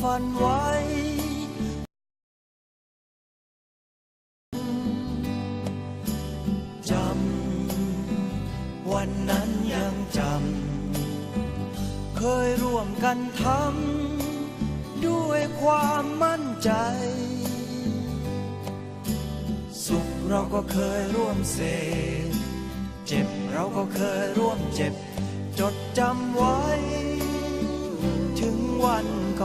ฝันไว้ จำ วันนั้นยังจำ เคยร่วมกันทำ ด้วยความมั่นใจ สุขเราก็เคยร่วมเสพเจ็บเราก็เคยร่วมเจ็บ จดจำไว้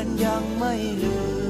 อนยังไม่ลืม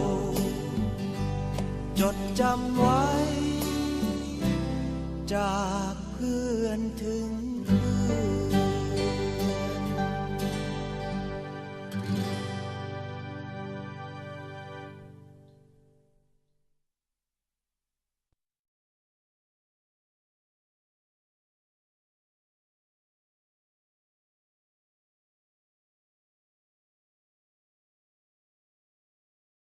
จดจำไว้ จากเพื่อนถึง